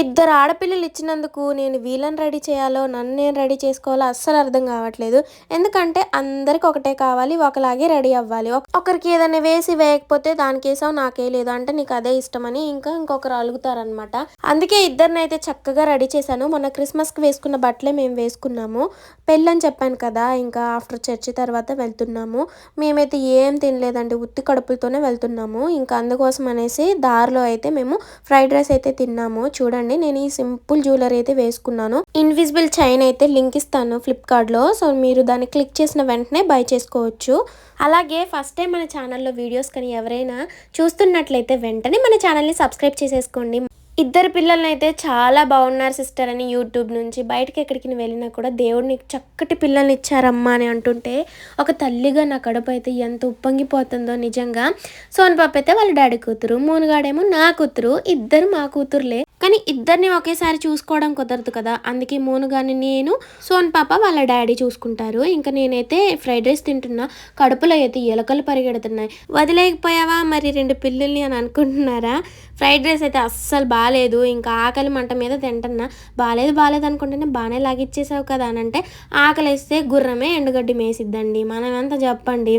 ఇద్దరు ఆడపిల్లలు ఇచ్చినందుకు నేను వీళ్ళని రెడీ చేయాలో నన్ను నేను రెడీ చేసుకోవాలో అస్సలు అర్థం కావట్లేదు. ఎందుకంటే అందరికి ఒకటే కావాలి ఒకలాగే రెడీ అవ్వాలి. ఒకరికి ఏదైనా వేసి వేయకపోతే దానికేసావు నాకే లేదు అంటే నీకు అదే ఇష్టమని ఇంకా ఇంకొకరు అలుగుతారనమాట అందుకే ఇద్దరిని అయితే చక్కగా రెడీ చేశాను. మొన్న క్రిస్మస్కి వేసుకున్న బట్టలే మేము వేసుకున్నాము. పెళ్ళని చెప్పాను కదా ఇంకా ఆఫ్టర్ చర్చి తర్వాత వెళ్తున్నాము. మేమైతే ఏం తినలేదండి ఉత్తి కడుపులతోనే వెళ్తున్నాము. ఇంకా అందుకోసం అనేసి దారిలో అయితే మేము ఫ్రైడ్ రైస్ అయితే తిన్నాము. చూడండి. చూడండి. నేను ఈ సింపుల్ జ్యువెలరీ అయితే వేసుకున్నాను. ఇన్విజిబుల్ చైన్ అయితే లింక్ ఇస్తాను ఫ్లిప్కార్ట్లో సో మీరు దాన్ని క్లిక్ చేసిన వెంటనే బై చేసుకోవచ్చు. అలాగే ఫస్ట్ టైం మన ఛానల్లో వీడియోస్ కానీ ఎవరైనా చూస్తున్నట్లయితే వెంటనే మన ఛానల్ని సబ్స్క్రైబ్ చేసేసుకోండి. ఇద్దరు పిల్లల్ని అయితే చాలా బాగున్నారు సిస్టర్ అని యూట్యూబ్ నుంచి. బయటకి ఎక్కడికి వెళ్ళినా కూడా దేవుడు నీకు చక్కటి పిల్లల్ని ఇచ్చారమ్మా అని అంటుంటే ఒక తల్లిగా నా కడుపు అయితే ఎంత ఉప్పొంగిపోతుందో నిజంగా. సోన్ పాప అయితే వాళ్ళ డాడీ కూతురు మూనుగాడేమో నా కూతురు ఇద్దరు మా కూతురులే. కానీ ఇద్దరిని ఒకేసారి చూసుకోవడం కుదరదు కదా. అందుకే మోనుగాని నేను సోన్ పాప వాళ్ళ డాడీ చూసుకుంటారు. ఇంకా నేనైతే ఫ్రైడ్ రైస్ తింటున్నా. కడుపులో అయితే ఎలకలు పరిగెడుతున్నాయి. వదిలేకపోయావా మరి రెండు పిల్లుల్ని అని అనుకుంటున్నారా? ఫ్రైడ్ రైస్ అయితే అస్సలు బాగాలేదు ఇంకా ఆకలి మంట మీద తింటున్నా. బాగాలేదు బాగాలేదు అనుకుంటేనే బాగానే లాగిచ్చేసావు కదా అని అంటే ఆకలి వేస్తే గుర్రమే ఎండుగడ్డి మేసిద్దండి. మనం ఎంత చెప్పండి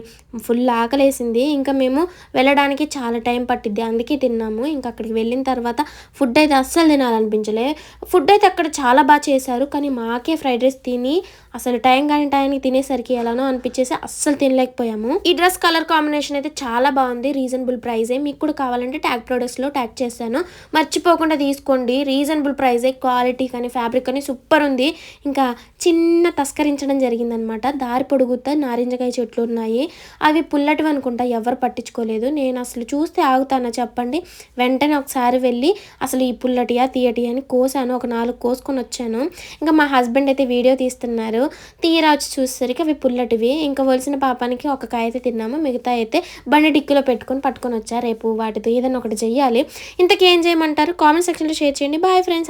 ఫుల్ ఆకలేసింది. ఇంకా మేము వెళ్ళడానికి చాలా టైం పట్టిద్ది. అందుకే తిన్నాము. ఇంకా అక్కడికి వెళ్ళిన తర్వాత ఫుడ్ అయితే అస్సలు తినాలనిపించలే. ఫుడ్ అయితే అక్కడ చాలా బాగా చేశారు కానీ మాకే ఫ్రైడ్ రైస్ తిని అసలు టైం కానీ టైంకి తినేసరికి ఎలానో అనిపించేసి అస్సలు తినలేకపోయాము. ఈ డ్రెస్ కలర్ కాంబినేషన్ అయితే చాలా బాగుంది రీజనబుల్ ప్రైజే. మీకు కూడా కావాలంటే ట్యాగ్ ప్రొడక్ట్స్లో ట్యాగ్ చేశాను. మర్చిపోకుండా తీసుకోండి రీజనబుల్ ప్రైజే. క్వాలిటీ కానీ ఫ్యాబ్రిక్ కానీ సూపర్ ఉంది. ఇంకా చిన్న తస్కరించడం జరిగిందనమాట. దారి పొడుగుతా నారింజకాయ చెట్లు ఉన్నాయి. అవి పుల్లటివి అనుకుంటా ఎవరు పట్టించుకోలేదు. నేను అసలు చూస్తే ఆగుతానా చెప్పండి. వెంటనే ఒకసారి వెళ్ళి అసలు ఈ పుల్ల పుల్లటియా తీయటియా అని కోసాను. ఒక నాలుగు కోసుకొని వచ్చాను. ఇంకా మా హస్బెండ్ అయితే వీడియో తీస్తున్నారు. తీరా వచ్చి చూసేసరికి అవి పుల్లటివి. ఇంకా వలసిన పాపానికి ఒక కాయ అయితే తిన్నాము. మిగతా అయితే బండి డిక్కీలో పెట్టుకొని పట్టుకొని వచ్చా. రేపు వాటితో ఏదైనా ఒకటి చెయ్యాలి. ఇంతకేం చేయమంటారు? కామెంట్ సెక్షన్లో షేర్ చేయండి. Bye friends.